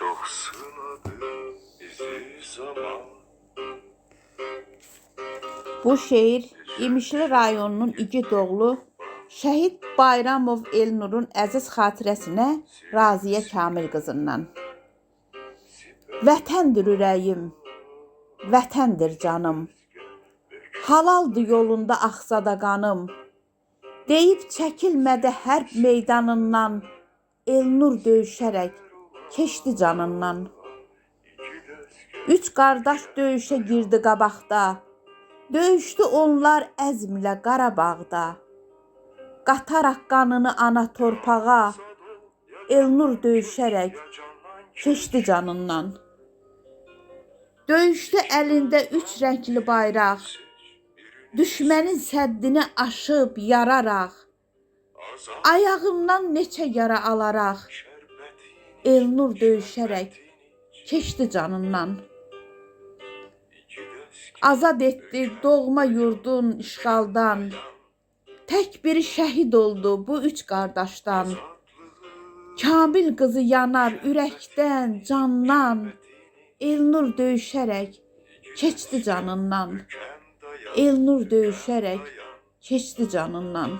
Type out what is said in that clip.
Çok Bu şeir İmişli rayonunun İgidoğlu Şəhid Bayramov Elnurun əziz xatirəsinə Raziyə Kamil qızından. Vətəndir ürəyim, vətəndir canım. Halaldır yolunda axsa da qanım. Deyib çəkilmədi hərb meydanından. Elnur döyüşərək keçdi canından. Üç qardaş döyüşə girdi qabaqda. Döyüşdü onlar əzmlə Qarabağda. Qataraq qanını ana torpağa. Elnur döyüşərək keçdi canından. Döyüşdü əlində üç rəngli bayraq. Düşmənin səddini aşıb yararaq. Ayağından neçə yara alaraq. Elnur döyüşərək keçdi canından. Azad etdi doğma yurdun işğaldan. Tək biri şəhid oldu bu üç qardaşdan. Kamil qızı yanar ürəkdən, candan. Elnur döyüşərək keçdi canından. Elnur döyüşərək keçdi canından.